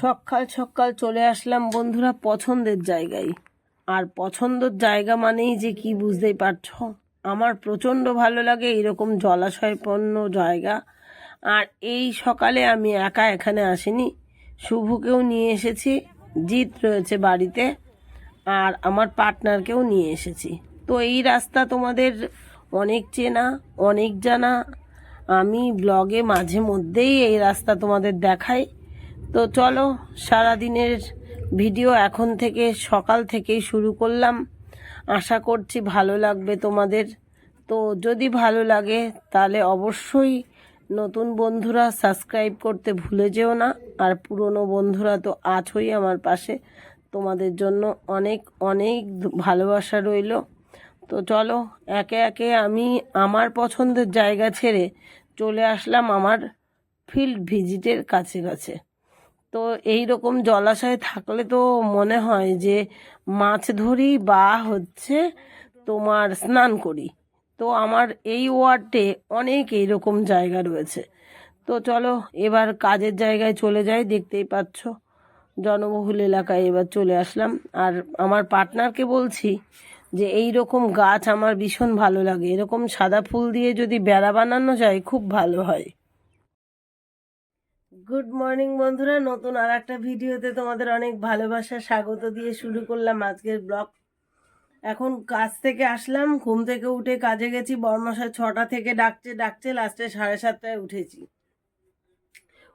সকাল সকাল চলে আসলাম বন্ধুরা পছন্দের জায়গায়। আর পছন্দের জায়গা মানেই যে কি বুঝতেই পারছ? আমার প্রচণ্ড ভালো লাগে এরকম জলাশয়পন্ন জায়গা। আর এই সকালে আমি একা এখানে আসিনি। শুভকেও নিয়ে এসেছি, জিৎ রয়েছে বাড়িতে, আর আমার পার্টনারকেও নিয়ে এসেছি। তো এই রাস্তা তোমাদের অনেক চেনা, অনেক জানা। আমি ব্লগে মাঝে মধ্যেই এই রাস্তা তোমাদের দেখাই। তো চলো, সারাদিনের ভিডিও এখন থেকে সকাল থেকেই শুরু করলাম। আশা করছি ভালো লাগবে তোমাদের। তো যদি ভালো লাগে, তাহলে অবশ্যই নতুন বন্ধুরা সাবস্ক্রাইব করতে ভুলে যেও না। আর পুরনো বন্ধুরা তো আছোই আমার পাশে। তোমাদের জন্য অনেক অনেক ভালোবাসা রইল। তো চলো, একে একে আমি আমার পছন্দের জায়গা ছেড়ে চলে আসলাম আমার ফিল্ড ভিজিটের কাছে কাছে। তো এই রকম জলাশয় থাকলে তো মনে হয় যে মাছ ধরি বা হচ্ছে তোমার স্নান করি। তো আমার এই ওয়ার্ডে অনেক এইরকম জায়গা রয়েছে। তো চলো এবার কাজের জায়গায় চলে যাই, দেখতেই পাচ্ছ। জনবহুল এলাকায় এবার চলে আসলাম। আর আমার পার্টনারকে বলছি যে এই রকম গাছ আমার ভীষণ ভালো লাগে। এরকম সাদা ফুল দিয়ে যদি বেড়া বানানো যায়, খুব ভালো হয়। গুড মর্নিং বন্ধুরা। নতুন আর একটা ভিডিওতে তোমাদের অনেক ভালোবাসা, স্বাগত দিয়ে শুরু করলাম আজকের ব্লগ। এখন কাজ থেকে আসলাম, ঘুম থেকে উঠে কাজে গেছি বর্মশাই ছটা থেকে ডাকছে ডাকছে লাস্টে সাড়ে সাতটায় উঠেছি।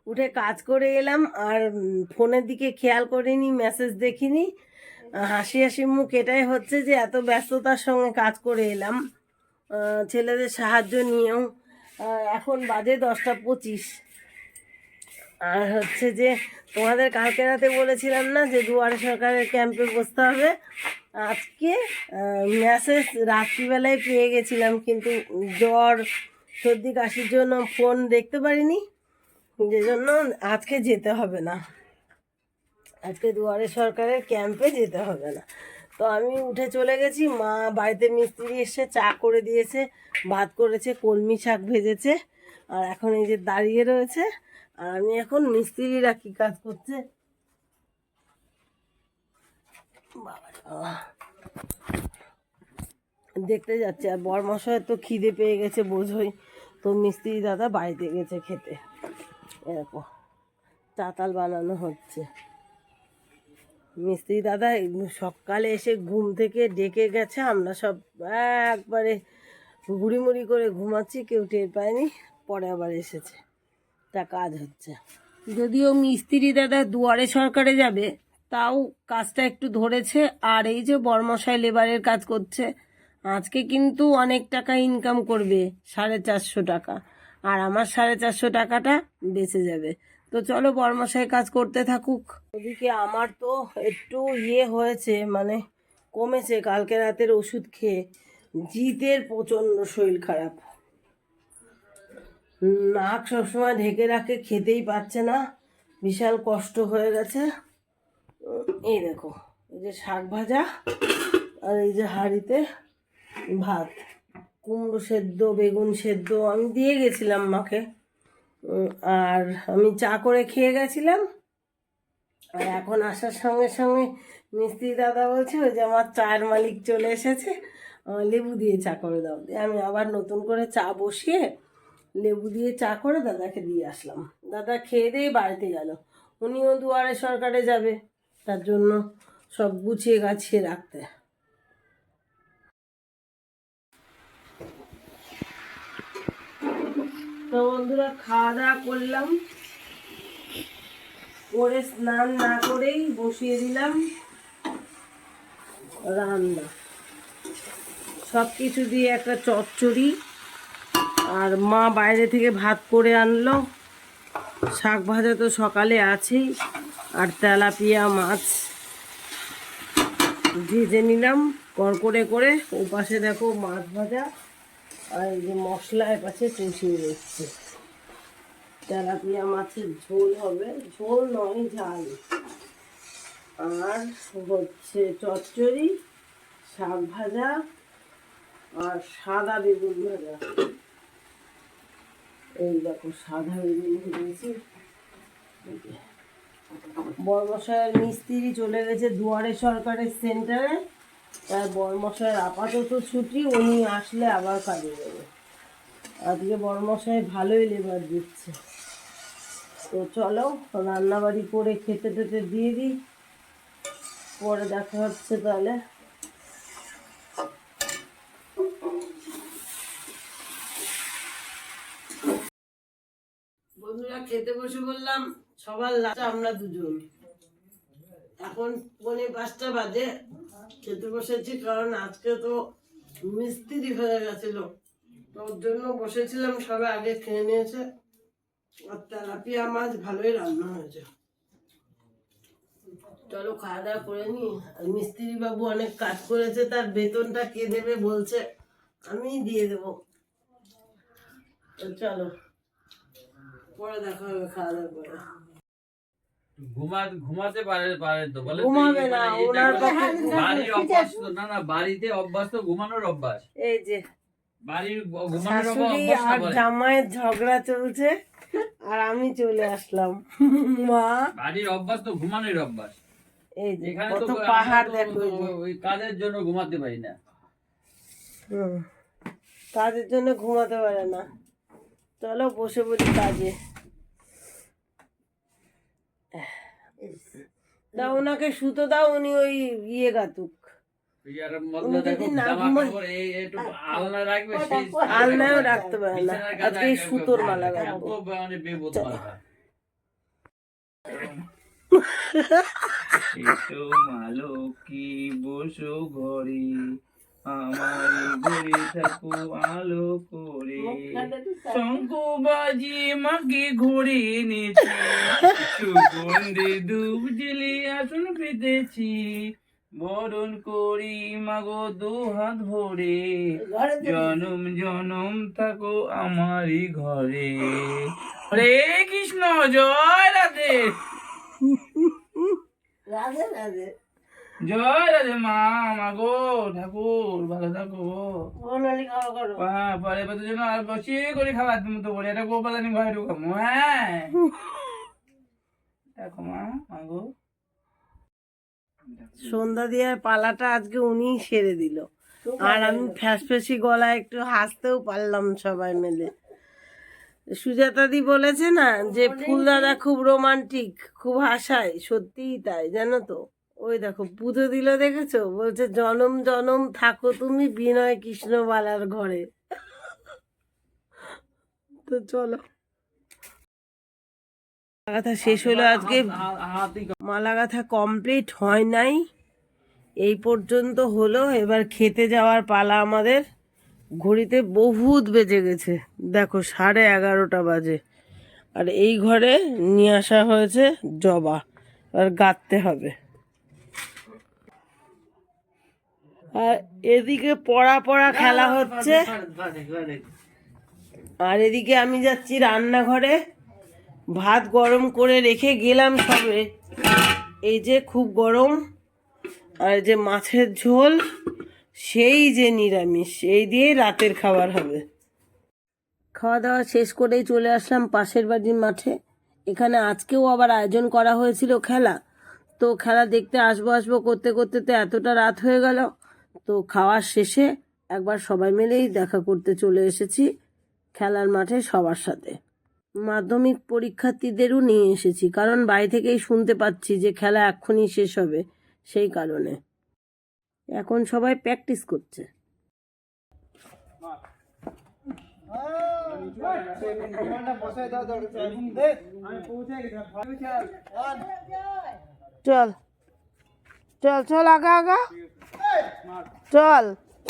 উঠে কাজ করে এলাম, আর ফোনের দিকে খেয়াল করিনি মেসেজ দেখিনি। হাসি হাসি মুখ এটাই হচ্ছে যে এত ব্যস্ততার সঙ্গে কাজ করে এলাম। ছেলেদের সাহায্য নিয়েও। এখন বাজে দশটা পঁচিশ। আর হচ্ছে যে, তোমাদের কালকে রাতে বলেছিলাম না যে দুয়ারে সরকারের ক্যাম্পে বসতে হবে? আজকে মেসেজ রাত্রিবেলায় পেয়ে গেছিলাম, কিন্তু জ্বর, সর্দি, কাশির জন্য ফোন দেখতে পারিনি। যে জন্য আজকে যেতে হবে না। আজকে দুয়ারে সরকারের ক্যাম্পে যেতে হবে না। তো আমি উঠে চলে গেছি, মা বাড়িতে মিস্ত্রি এসে চা করে দিয়েছে, ভাত করেছে, কলমি শাক ভেজেছে, আর এখন এই যে দাঁড়িয়ে রয়েছে আর আমি এখন মিস্ত্রিরা কি কাজ করছে? দেখতে যাচ্ছে, আর বরমশায় তো খিদে পেয়ে গেছে বোঝোই। তো মিস্ত্রি দাদা বাড়িতে গেছে খেতে। এরকম চাতাল বানানো হচ্ছে। মিস্ত্রি দাদা, সকালে এসে ঘুম থেকে ডেকে গেছে। আমরা সব একবারে গুড়িমুড়ি করে ঘুমাচ্ছি, কেউ টের পায়নি, পরে আবার এসেছে। তা কাজ হচ্ছে। যদিও মিস্ত্রি দাদা দুয়ারে সরকারে যাবে, তাও কাজটা একটু ধরেছে, আর এই যে বর্মশাই লেবারের কাজ করছে, আজকে কিন্তু অনেক টাকা ইনকাম করবে, সাড়ে চারশো টাকা। আর আমার সাড়ে চারশো টাকাটা বেঁচে যাবে। তো চলো বর্মশাই কাজ করতে থাকুক। ওদিকে আমার তো একটু ইয়ে হয়েছে মানে কমেছে, কালকে রাতের ওষুধ খেয়ে। জিতের প্রচণ্ড শরীর খারাপ। নাক সবসময় ঢেকে রাখে, খেতেই পাচ্ছে না। বিশাল কষ্ট হয়ে গেছে। এই দেখো, এই যে শাক ভাজা আর এই যে হাঁড়িতে ভাত। কুমড়ো সেদ্ধ, বেগুন সেদ্ধ, আমি দিয়ে গেছিলাম মাকে। আর আমি চা করে খেয়ে গেছিলাম। আর এখন আসার সঙ্গে সঙ্গে মিস্ত্রি দাদা বলছে, ওই যে আমার চায়ের মালিক চলে এসেছে লেবু দিয়ে চা করে দাও। আমি আবার নতুন করে চা বসিয়ে লেবু দিয়ে চা করে দাদাকে দিয়ে আসলাম। দাদা খেয়ে দিয়ে বাড়িতে গেল। উনিও দুয়ারে সরকারে যাবে, তার জন্য সব গুছিয়ে গাছিয়ে রাখতে। তো বন্ধুরা খাওয়া দাওয়া করলাম। করে স্নান না করেই বসিয়ে দিলাম। রান্না। সব কিছু দিয়ে একটা চচ্চড়ি। আর মা বাইরে থেকে ভাত করে আনলো। শাক ভাজা তো সকালে আছেই, আর তেলাপিয়া মাছ ভেজে নিলাম কড়কড়ে করে। ও পাশে দেখো মাছ ভাজা, আর এই যে মশলা এ পাশে কষিয়ে দিচ্ছে তেলাপিয়া মাছের ঝোল হবে, ঝোল নয়, ঝাল। আর হচ্ছে চচ্চড়ি, শাক ভাজা, আর সাদা বেগুন ভাজা। এই দেখো, সাদা বেগুন যে। বর্মশায়ের মিস্ত্রি চলে গেছে দুয়ারে সরকারের সেন্টারে তাই বর্মশায়ের আপাতত ছুটি, উনি আসলে আবার কাজে যাবে। আজকে বর্মশাই ভালোই লেবার দিচ্ছে। তো চলো, রান্নাবাড়ি করে খেতে টেতে দিয়ে দিই। পরে দেখা হচ্ছে তাহলে। খেতে বসে বললাম, সবার লাস্টে আমরা দুজন। এখন পৌনে পাঁচটা বাজে, খেতে বসেছি কারণ আজকে তো মিস্ত্রি হয়ে গেছিল। ওর জন্য বসেছিলাম, সবাই আগে খেয়ে নিয়েছে। আর তেলাপিয়া মাছ ভালোই রান্না হয়েছে। চলো খাওয়া দাওয়া করে নি। মিস্ত্রি বাবু অনেক কাজ করেছে, তার বেতনটা কে দেবে বলছে, আমিই দিয়ে দেবো। চলো। পরে দেখা হবে খাওয়া দাওয়া করে ঘুমাতে পারে পারে তো বলে ঘুমাবে না, ওনার তো অভ্যাস তো না না বাড়িতে অভ্যাস তো ঘুমানোর অভ্যাস। এই যে বাড়ির ঘুমানোর অভ্যাস আর বলে। ঝগড়া চলছে আর আমি চলে আসলাম। মা। বাড়ির অভ্যাস তো ঘুমানোর অভ্যাস। এই যে এখানে তো পাহাড় দেখো ওই কাজের জন্য ঘুমাতে পারি না। হুম। কাজের জন্য ঘুমাতে পারে না। চলো বসে বলি কাজে। দাও ওনাকে সুতো দাও উনি ওই ইয়ে গাতুক। রাখতে পারে না আজকে সুতোর মালা গাঁথবো মানে মালো। কি বসো ঘরে আমার ঘরে থাকো, আলো করে। শঙ্খ বাজি মাকে ঘুরে এনেছি। সুগন্ধে ধূপ জেলে আসন পেতেছি বরণ করি মাগো দু হাত ভরে। জনম জনম থাকো আমারই ঘরে। হরে কৃষ্ণ, জয় রাধে। রাধে রাধে। জয় রাধে মা মাগো ঠাকুর ভালো থাকো পরে পরে যেন আর বসে করে খাবার তুমি তো বলে এটা গোপালানি ঘরে ঢুকামো হ্যাঁ। দেখো মা মাগো সন্ধ্যা দিয়ে পালাটা আজকে উনিই সেরে দিল। আর আমি ফ্যাসফ্যাসি গলায় একটু হাসতেও পারলাম সবাই মিলে। সুজাতাদি বলেছে না যে ফুলদাদা খুব রোমান্টিক খুব হাসায় সত্যিই তাই জানো তো? ওই দেখো পুজো দিল দেখেছ? বলছে জনম জনম থাকো তুমি বিনয় কৃষ্ণ বালার ঘরে। তো চলো। কথা শেষ হলো আজকে হাতি মালা গাঁথা কমপ্লিট হয় নাই। এই পর্যন্ত হলো এবার খেতে যাওয়ার পালা আমাদের। ঘড়িতে বহুত বেজে গেছে। দেখো সাড়ে এগারোটা বাজে। আর এই ঘরে নিয়ে আসা হয়েছে জবা। আর গাঁথতে হবে। আর এদিকে পড়া পড়া খেলা হচ্ছে। আর এদিকে আমি যাচ্ছি রান্নাঘরে। ভাত গরম করে রেখে গেলাম সবে। এই যে খুব গরম আর এই যে মাছের ঝোল সেই যে নিরামিষ এই দিয়ে রাতের খাবার হবে। খাওয়া দাওয়া শেষ করেই চলে আসলাম পাশের বাড়ির মাঠে। এখানে আজকেও আবার আয়োজন করা হয়েছিল খেলা। তো খেলা দেখতে আসব আসব করতে করতে তো এতটা রাত হয়ে গেল। তো খাওয়ার শেষে একবার সবাই মিলেই দেখা করতে চলে এসেছি খেলার মাঠে সবার সাথে। মাধ্যমিক পরীক্ষার্থীদেরও নিয়ে এসেছি, কারণ বাড়ি থেকেই শুনতে পাচ্ছি যে খেলা এক্ষুনি শেষ হবে সেই কারণে। এখন সবাই প্র্যাকটিস করছে। চল। চল চল, আগা আগা। চল,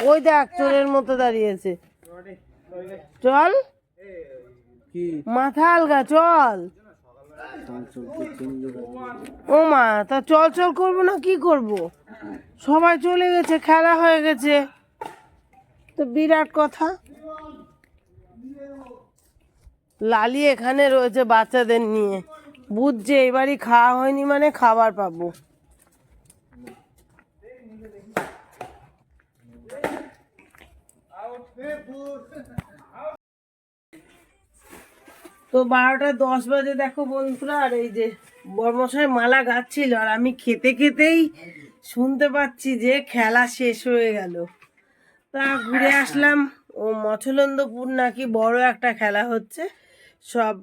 ওই দেখ চোরের মতো দাঁড়িয়েছে চল। মাথা আলগা চল। ও মা, তা চল চল করব না, কি করব? সবাই চলে গেছে, খেলা হয়ে গেছে। তো বিরাট কথা। লালি এখানে রয়েছে বাচ্চাদের নিয়ে। বুঝছে, এবারই খাওয়া হয়নি মানে খাবার পাবো। তো বারোটা দশ বাজে দেখো বন্ধুরা, আর এই যে বর্মশাই মালা গাচ্ছিল, আর আমি খেতে খেতেই শুনতে পাচ্ছি যে খেলা শেষ হয়ে গেল। তা ঘুরে আসলাম, ও মছলন্দপুর নাকি বড় একটা খেলা হচ্ছে। সব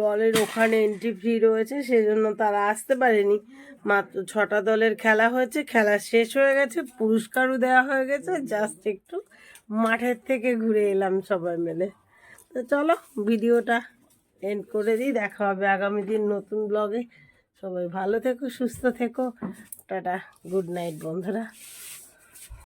দলের ওখানে এন্ট্রি ফ্রি রয়েছে, সেজন্য তারা আসতে পারেনি। মাত্র ছটা দলের খেলা হয়েছে, খেলা শেষ হয়ে গেছে, পুরস্কারও দেওয়া হয়ে গেছে জাস্ট একটু মাঠের থেকে ঘুরে এলাম সবাই মিলে। তো চলো, ভিডিওটা এন্ড করে দিই। দেখা হবে আগামী দিন নতুন ব্লগে সবাই ভালো থেকো, সুস্থ থেকো। টাটা গুড নাইট বন্ধুরা।